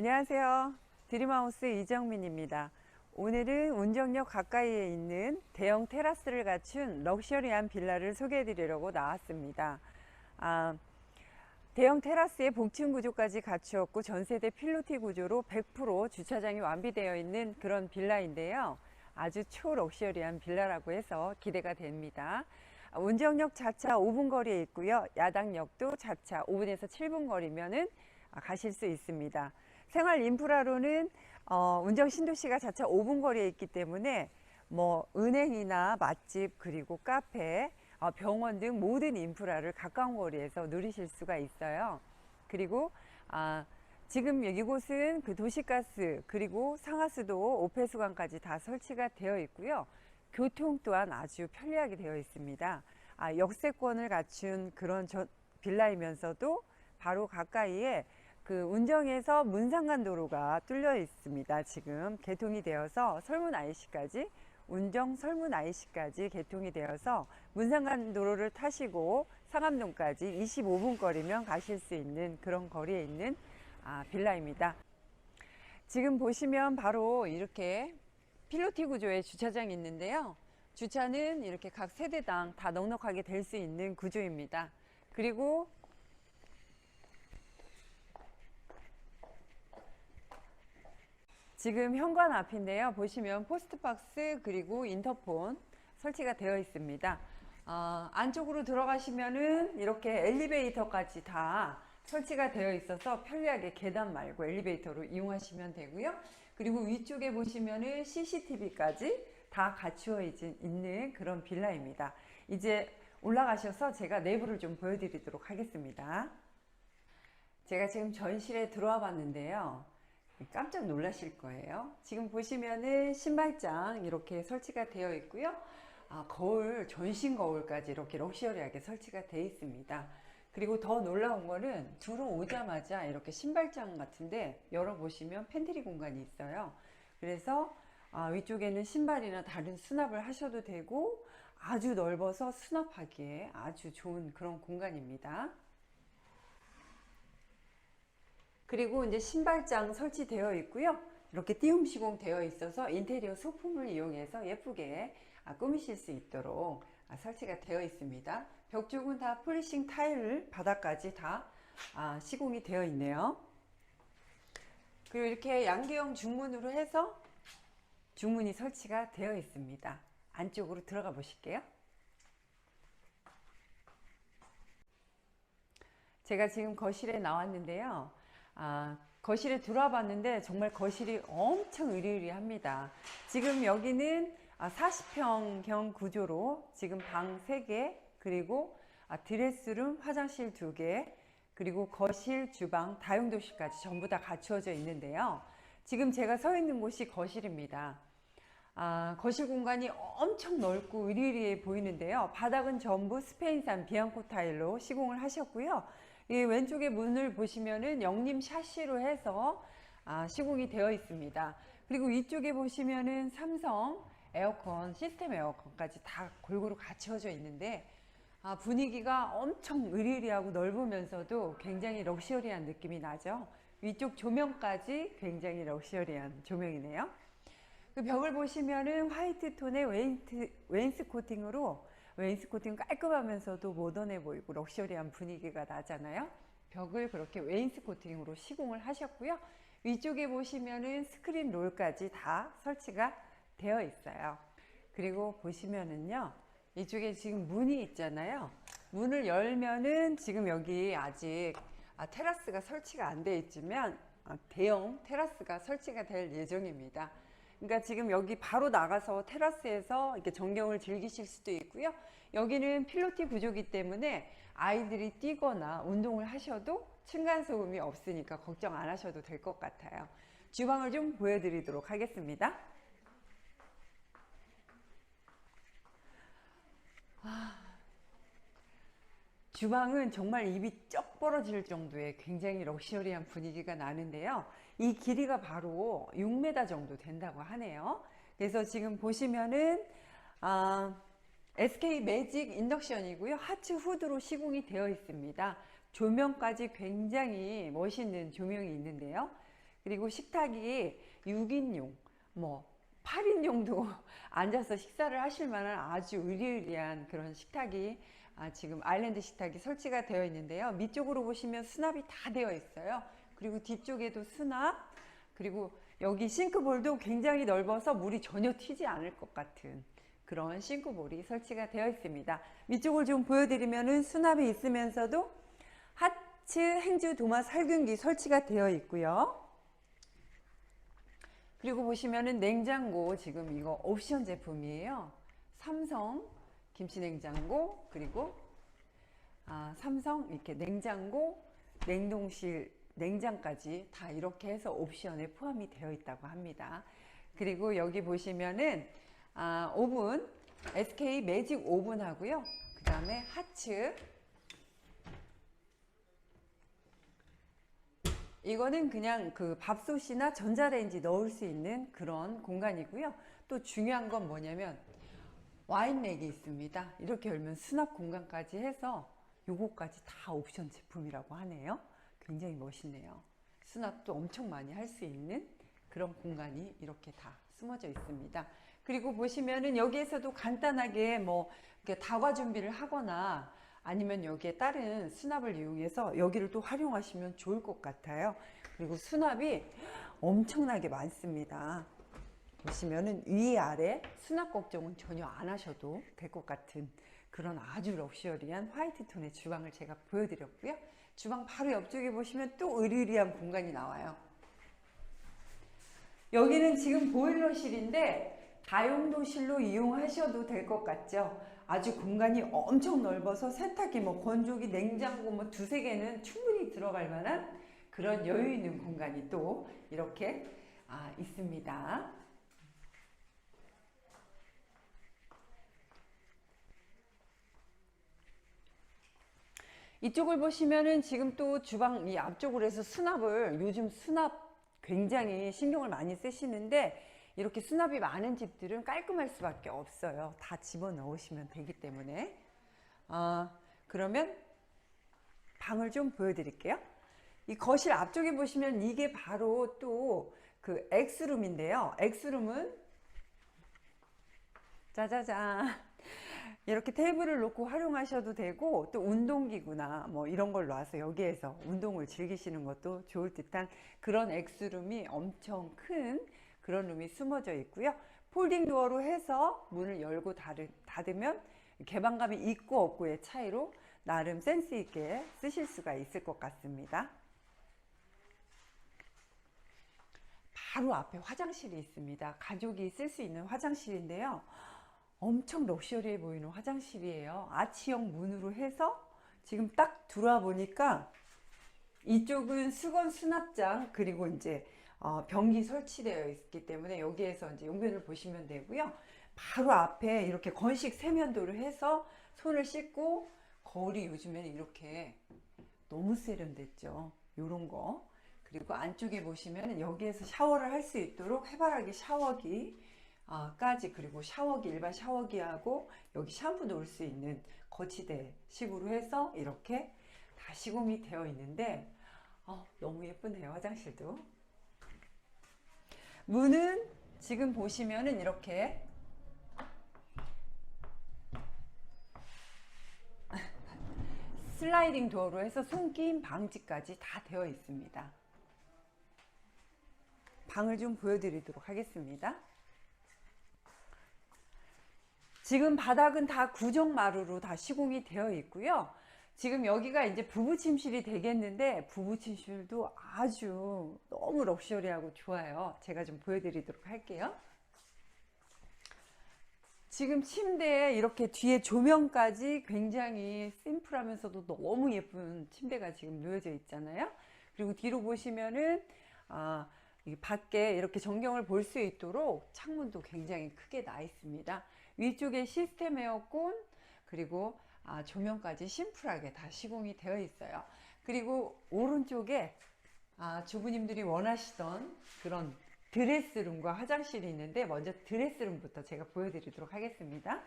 안녕하세요. 드림하우스 이정민입니다. 오늘은 운정역 가까이에 있는 대형 테라스를 갖춘 럭셔리한 빌라를 소개해 드리려고 나왔습니다. 아, 대형 테라스의 복층 구조까지 갖추었고 전세대 필로티 구조로 100% 주차장이 완비되어 있는 그런 빌라인데요. 아주 초럭셔리한 빌라라고 해서 기대가 됩니다. 아, 운정역 자차 5분 거리에 있고요. 야당역도 자차 5분에서 7분 거리면은 아, 가실 수 있습니다. 생활 인프라로는 어, 운정 신도시가 자차 5분 거리에 있기 때문에 뭐 은행이나 맛집 그리고 카페, 어, 병원 등 모든 인프라를 가까운 거리에서 누리실 수가 있어요. 그리고 아, 지금 이곳은 그 도시가스 그리고 상하수도 오폐수관까지 다 설치가 되어 있고요. 교통 또한 아주 편리하게 되어 있습니다. 아, 역세권을 갖춘 그런 저, 빌라이면서도 바로 가까이에 그 운정에서 문상간 도로가 뚫려 있습니다. 지금 개통이 되어서 설문 IC까지 운정 설문 IC까지 개통이 되어서 문상간 도로를 타시고 상암동까지 25분 거리면 가실 수 있는 그런 거리에 있는 아, 빌라입니다. 지금 보시면 바로 이렇게 필로티 구조의 주차장이 있는데요. 주차는 이렇게 각 세대당 다 넉넉하게 될 수 있는 구조입니다. 그리고 지금 현관 앞인데요. 보시면 포스트박스 그리고 인터폰 설치가 되어 있습니다. 어, 안쪽으로 들어가시면은 이렇게 엘리베이터까지 다 설치가 되어 있어서 편리하게 계단 말고 엘리베이터로 이용하시면 되고요. 그리고 위쪽에 보시면은 CCTV까지 다 갖추어 있는 그런 빌라입니다. 이제 올라가셔서 제가 내부를 좀 보여드리도록 하겠습니다. 제가 지금 전실에 들어와 봤는데요. 깜짝 놀라실 거예요. 지금 보시면은 신발장 이렇게 설치가 되어 있고요. 아, 거울, 전신 거울까지 이렇게 럭셔리하게 설치가 되어 있습니다. 그리고 더 놀라운 거는 들어오자마자 이렇게 신발장 같은데 열어보시면 팬트리 공간이 있어요. 그래서 아, 위쪽에는 신발이나 다른 수납을 하셔도 되고 아주 넓어서 수납하기에 아주 좋은 그런 공간입니다. 그리고 이제 신발장 설치되어 있고요. 이렇게 띄움 시공 되어 있어서 인테리어 소품을 이용해서 예쁘게 아, 꾸미실 수 있도록 아, 설치가 되어 있습니다. 벽 쪽은 다 폴리싱 타일 바닥까지 다 아, 시공이 되어 있네요. 그리고 이렇게 양계형 중문으로 해서 중문이 설치가 되어 있습니다. 안쪽으로 들어가 보실게요. 제가 지금 거실에 나왔는데요. 아, 거실에 들어와 봤는데 정말 거실이 엄청 으리으리합니다. 지금 여기는 40평형 구조로 지금 방 3개 그리고 아, 드레스룸, 화장실 2개 그리고 거실, 주방, 다용도실까지 전부 다 갖추어져 있는데요. 지금 제가 서 있는 곳이 거실입니다. 아, 거실 공간이 엄청 넓고 으리으리해 보이는데요. 바닥은 전부 스페인산 비앙코 타일로 시공을 하셨고요. 이 왼쪽에 문을 보시면은 영림 샤시로 해서 아, 시공이 되어 있습니다. 그리고 이쪽에 보시면은 삼성 에어컨, 시스템 에어컨까지 다 골고루 갖춰져 있는데 아, 분위기가 엄청 으리으리하고 넓으면서도 굉장히 럭셔리한 느낌이 나죠. 위쪽 조명까지 굉장히 럭셔리한 조명이네요. 그 벽을 보시면은 화이트 톤의 웨인트, 웨인스 코팅으로 웨인스코팅 깔끔하면서도 모던해 보이고 럭셔리한 분위기가 나잖아요. 벽을 그렇게 웨인스코팅으로 시공을 하셨고요. 위쪽에 보시면은 스크린 롤까지 다 설치가 되어 있어요. 그리고 보시면은요. 이쪽에 지금 문이 있잖아요. 문을 열면은 지금 여기 아직 아, 테라스가 설치가 안 돼 있지만 아, 대형 테라스가 설치가 될 예정입니다. 그러니까 지금 여기 바로 나가서 테라스에서 이렇게 전경을 즐기실 수도 있고요. 여기는 필로티 구조기 때문에 아이들이 뛰거나 운동을 하셔도 층간소음이 없으니까 걱정 안 하셔도 될 것 같아요. 주방을 좀 보여드리도록 하겠습니다. 아, 주방은 정말 입이 쩍 벌어질 정도의 굉장히 럭셔리한 분위기가 나는데요. 이 길이가 바로 6m 정도 된다고 하네요. 그래서 지금 보시면은 아, SK 매직 인덕션이고요. 하츠 후드로 시공이 되어 있습니다. 조명까지 굉장히 멋있는 조명이 있는데요. 그리고 식탁이 6인용, 뭐 8인용도 앉아서 식사를 하실 만한 아주 의리의리한 그런 식탁이 아, 지금 아일랜드 식탁이 설치가 되어 있는데요. 밑쪽으로 보시면 수납이 다 되어 있어요. 그리고 뒤쪽에도 수납, 그리고 여기 싱크볼도 굉장히 넓어서 물이 전혀 튀지 않을 것 같은 그런 싱크볼이 설치가 되어 있습니다. 밑쪽을 좀 보여드리면은 수납이 있으면서도 하츠 행주 도마 살균기 설치가 되어 있고요. 그리고 보시면은 냉장고 지금 이거 옵션 제품이에요. 삼성 김치 냉장고 그리고 아, 삼성 이렇게 냉장고 냉동실 냉장까지 다 이렇게 해서 옵션에 포함이 되어 있다고 합니다. 그리고 여기 보시면은 아, 오븐 SK 매직 오븐 하고요. 그 다음에 하츠 이거는 그냥 그 밥솥이나 전자레인지 넣을 수 있는 그런 공간이고요. 또 중요한 건 뭐냐면 와인렉이 있습니다. 이렇게 열면 수납 공간까지 해서 요거까지 다 옵션 제품이라고 하네요. 굉장히 멋있네요. 수납도 엄청 많이 할 수 있는 그런 공간이 이렇게 다 숨어져 있습니다. 그리고 보시면은 여기에서도 간단하게 뭐 이렇게 다과 준비를 하거나 아니면 여기에 다른 수납을 이용해서 여기를 또 활용하시면 좋을 것 같아요. 그리고 수납이 엄청나게 많습니다. 보시면은 위 아래 수납 걱정은 전혀 안 하셔도 될 것 같은 그런 아주 럭셔리한 화이트 톤의 주방을 제가 보여드렸고요. 주방 바로 옆쪽에 보시면 또 으리으리한 공간이 나와요. 여기는 지금 보일러실인데 다용도실로 이용하셔도 될 것 같죠? 아주 공간이 엄청 넓어서 세탁기, 뭐 건조기, 냉장고 뭐 두세 개는 충분히 들어갈 만한 그런 여유 있는 공간이 또 이렇게 아, 있습니다. 이쪽을 보시면은 지금 또 주방 이 앞쪽으로 해서 수납을 요즘 수납 굉장히 신경을 많이 쓰시는데 이렇게 수납이 많은 집들은 깔끔할 수밖에 없어요. 다 집어 넣으시면 되기 때문에. 아, 그러면 방을 좀 보여드릴게요. 이 거실 앞쪽에 보시면 이게 바로 또 그 엑스룸인데요. 엑스룸은 짜자잔. 이렇게 테이블을 놓고 활용하셔도 되고 또 운동기구나 뭐 이런 걸 놔서 여기에서 운동을 즐기시는 것도 좋을 듯한 그런 엑스룸이 엄청 큰 그런 룸이 숨어져 있고요. 폴딩 도어로 해서 문을 열고 닫으, 닫으면 개방감이 있고 없고의 차이로 나름 센스 있게 쓰실 수가 있을 것 같습니다. 바로 앞에 화장실이 있습니다. 가족이 쓸 수 있는 화장실인데요. 엄청 럭셔리해 보이는 화장실이에요. 아치형 문으로 해서 지금 딱 들어와 보니까 이쪽은 수건 수납장 그리고 이제 어, 변기 설치되어 있기 때문에 여기에서 이제 용변을 보시면 되고요. 바로 앞에 이렇게 건식 세면도를 해서 손을 씻고 거울이 요즘에는 이렇게 너무 세련됐죠. 요런 거. 그리고 안쪽에 보시면 여기에서 샤워를 할 수 있도록 해바라기 샤워기 아, 까지 그리고 샤워기 일반 샤워기하고 여기 샴푸 놓을 수 있는 거치대 식으로 해서 이렇게 다 시공이 되어 있는데 어, 너무 예쁘네요 화장실도. 문은 지금 보시면은 이렇게 슬라이딩 도어로 해서 손김 방지까지 다 되어 있습니다. 방을 좀 보여드리도록 하겠습니다 지금 바닥은 다 구정마루로 다 시공이 되어 있고요. 지금 여기가 이제 부부 침실이 되겠는데 부부 침실도 아주 너무 럭셔리하고 좋아요. 제가 좀 보여드리도록 할게요. 지금 침대에 이렇게 뒤에 조명까지 굉장히 심플하면서도 너무 예쁜 침대가 지금 놓여져 있잖아요. 그리고 뒤로 보시면은 아, 이 밖에 이렇게 전경을 볼 수 있도록 창문도 굉장히 크게 나 있습니다. 위쪽에 시스템 에어컨 그리고 아, 조명까지 심플하게 다 시공이 되어 있어요. 그리고 오른쪽에 아, 주부님들이 원하시던 그런 드레스룸과 화장실이 있는데 먼저 드레스룸부터 제가 보여드리도록 하겠습니다.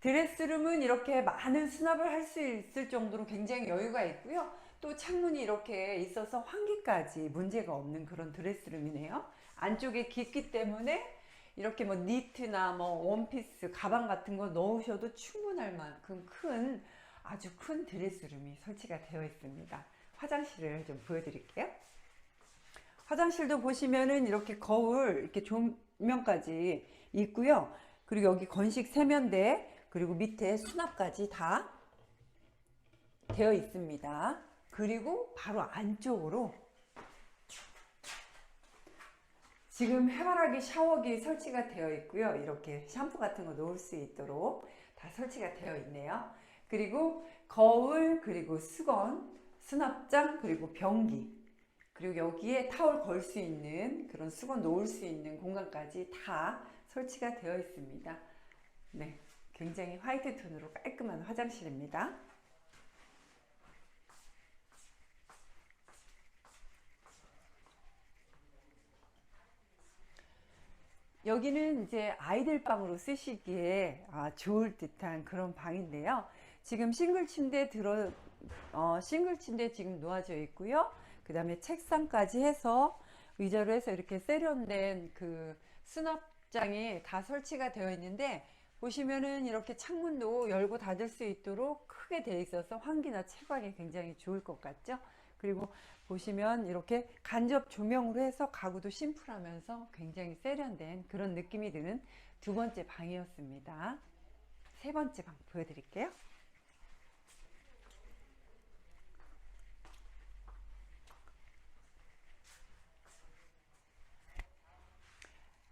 드레스룸은 이렇게 많은 수납을 할 수 있을 정도로 굉장히 여유가 있고요. 또 창문이 이렇게 있어서 환기까지 문제가 없는 그런 드레스룸이네요. 안쪽에 깊기 때문에 이렇게 뭐 니트나 뭐 원피스, 가방 같은 거 넣으셔도 충분할 만큼 큰 아주 큰 드레스룸이 설치가 되어 있습니다. 화장실을 좀 보여드릴게요. 화장실도 보시면은 이렇게 거울, 이렇게 조명까지 있고요. 그리고 여기 건식 세면대, 그리고 밑에 수납까지 다 되어 있습니다. 그리고 바로 안쪽으로 지금 해바라기 샤워기 설치가 되어 있고요. 이렇게 샴푸 같은 거 놓을 수 있도록 다 설치가 되어 있네요. 그리고 거울, 그리고 수건, 수납장, 그리고 변기, 그리고 여기에 타월 걸 수 있는 그런 수건 놓을 수 있는 공간까지 다 설치가 되어 있습니다. 네, 굉장히 화이트 톤으로 깔끔한 화장실입니다. 여기는 이제 아이들 방으로 쓰시기에 아, 좋을 듯한 그런 방인데요. 지금 싱글 침대 들어 어, 싱글 침대 지금 놓아져 있고요. 그 다음에 책상까지 해서 의자로 해서 이렇게 세련된 그 수납장이 다 설치가 되어 있는데 보시면은 이렇게 창문도 열고 닫을 수 있도록 크게 되어 있어서 환기나 채광이 굉장히 좋을 것 같죠? 그리고 보시면 이렇게 간접 조명으로 해서 가구도 심플하면서 굉장히 세련된 그런 느낌이 드는 두 번째 방이었습니다. 세 번째 방 보여드릴게요.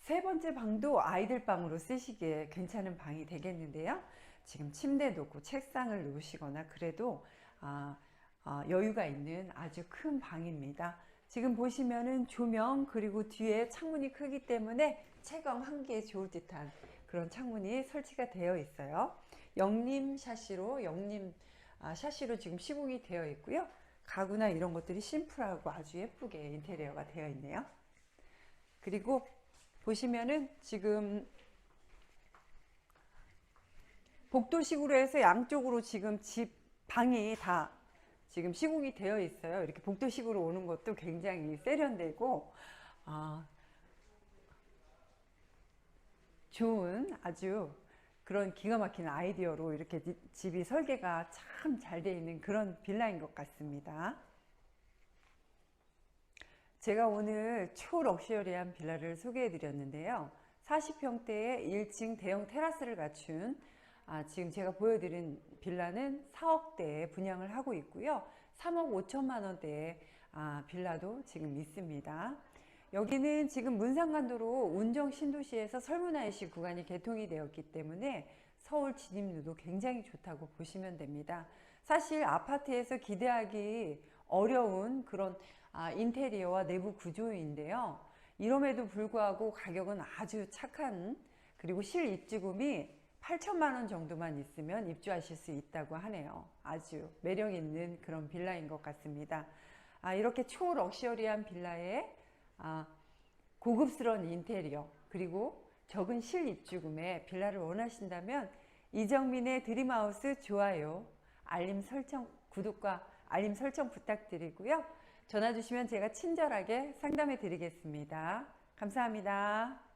세 번째 방도 아이들 방으로 쓰시기에 괜찮은 방이 되겠는데요. 지금 침대 놓고 책상을 놓으시거나 그래도 아, 아, 여유가 있는 아주 큰 방입니다. 지금 보시면은 조명 그리고 뒤에 창문이 크기 때문에 채광 환기에 좋을 듯한 그런 창문이 설치가 되어 있어요. 영림 샤시로 영림 아, 샤시로 지금 시공이 되어 있고요. 가구나 이런 것들이 심플하고 아주 예쁘게 인테리어가 되어 있네요. 그리고 보시면은 지금 복도식으로 해서 양쪽으로 지금 집 방이 다 지금 시공이 되어 있어요. 이렇게 복도식으로 오는 것도 굉장히 세련되고 아, 좋은 아주 그런 기가 막힌 아이디어로 이렇게 집이 설계가 참 잘 되어 있는 그런 빌라인 것 같습니다. 제가 오늘 초럭셔리한 빌라를 소개해 드렸는데요. 40평대의 1층 대형 테라스를 갖춘 아, 지금 제가 보여드린 빌라는 4억대에 분양을 하고 있고요. 3억 5천만 원대의 아, 빌라도 지금 있습니다. 여기는 지금 문상간도로 운정 신도시에서 설문IC 구간이 개통이 되었기 때문에 서울 진입로도 굉장히 좋다고 보시면 됩니다. 사실 아파트에서 기대하기 어려운 그런 아, 인테리어와 내부 구조인데요. 이럼에도 불구하고 가격은 아주 착한 그리고 실입주금이 8천만 원 정도만 있으면 입주하실 수 있다고 하네요. 아주 매력 있는 그런 빌라인 것 같습니다. 아, 이렇게 초럭셔리한 빌라에 아, 고급스러운 인테리어 그리고 적은 실입주금에 빌라를 원하신다면 이정민의 드림하우스 좋아요 알림 설정 구독과 알림 설정 부탁드리고요. 전화 주시면 제가 친절하게 상담해 드리겠습니다. 감사합니다.